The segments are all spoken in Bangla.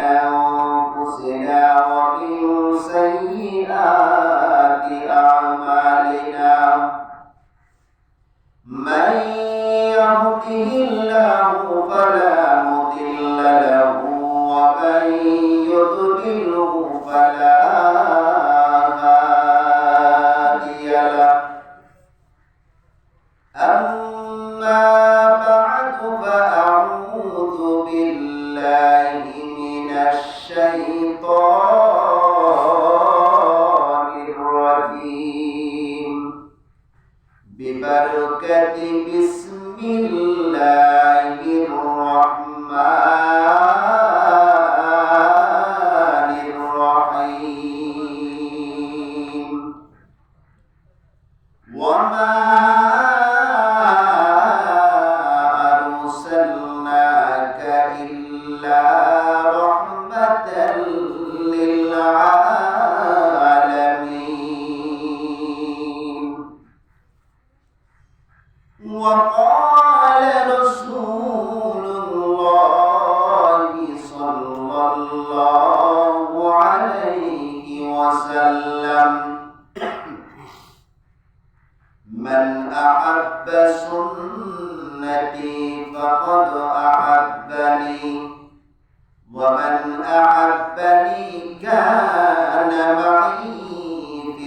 أنفسنا ومن سيئات أعمالنا من يهده الله Ah. سنتي فقد أحبني ومن أحبني كان معي في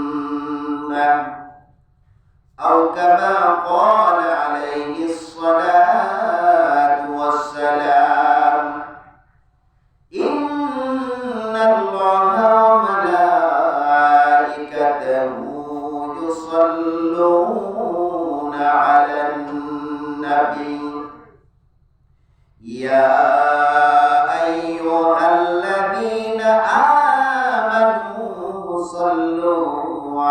الجنة أو كما قال عليه الصلاة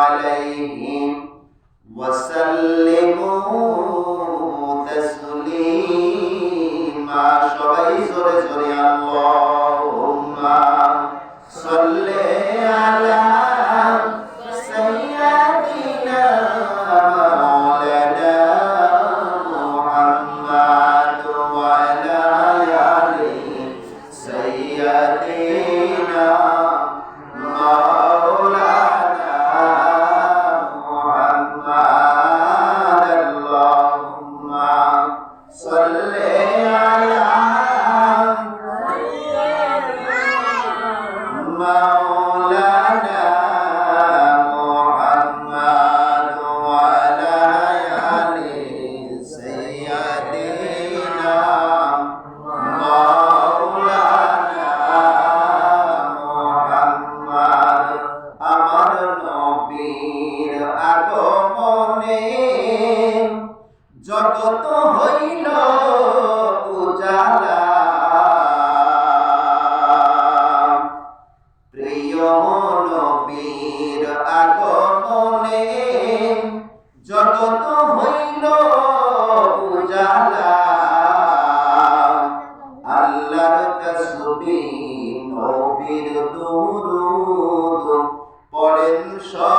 عليهم وسلموا تسليما. সবাই জোরে জোরে اللهم صل على জগত হইল উজালা। প্রিয় নবীর আগমনে জগত হইল উজালা। আল্লাহর তসবি নবীর দুরুদ পড়েন সব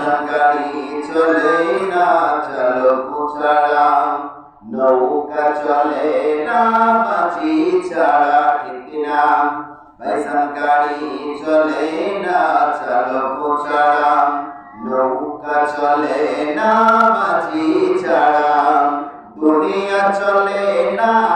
গাড়ি ছাড়া নৌকা চলে না, মাঝি ছাড়া না। ভাইসান গাড়ি নৌকা চলে না, মাঝি ছাড়া। দুনিয়া চলে না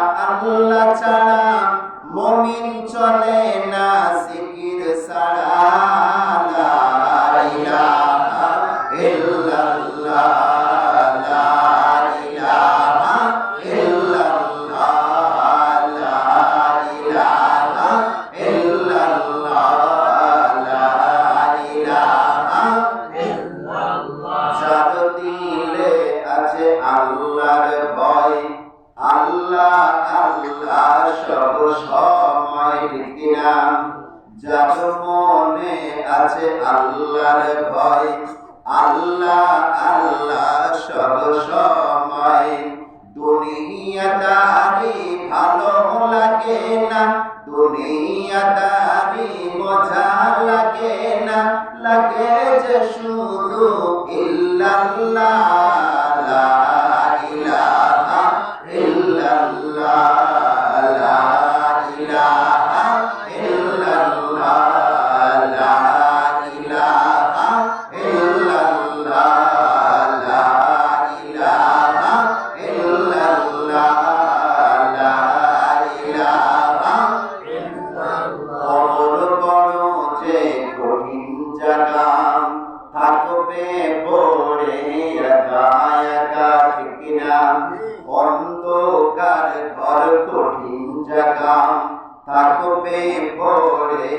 ডুবে পড়ে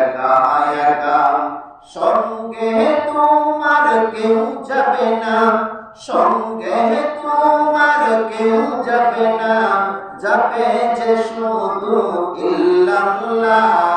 একা সঙ্গে তোমার কেউ যাবে না, সঙ্গে তোমার কেউ যাবে না। যাবে যে শুধু ইল্লাল্লাহ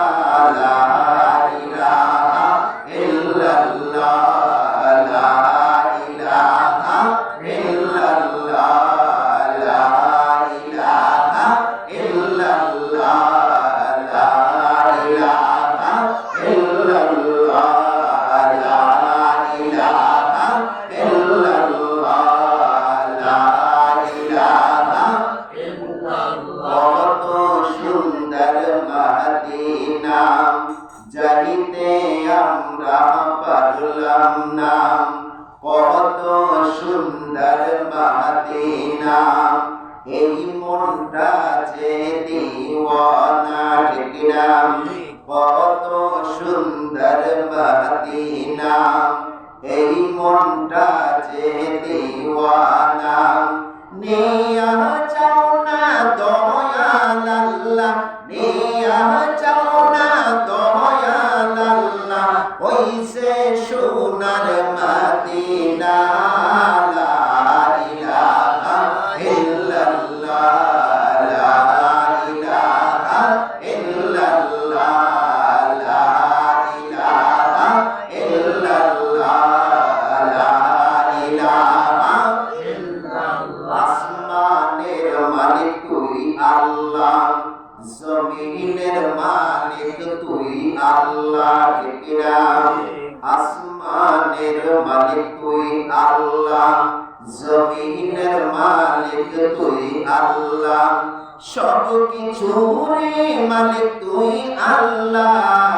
এই মনটা যে দিওয়ানা ঠিকাম কত সুন্দর বাদিনা এই মনটা যে দিওয়ানা নিয়া চাও না দয়াল আল্লাহ, নিয়া চাও না দয়াল মালিক তুই আল্লাহ। জমিনের মালিক তুই আল্লাহ আসমানের মালিক তুই আল্লাহ। জমিনের মালিক তুই আল্লাহ। সব কিছুরে মালিক তুই আল্লাহ।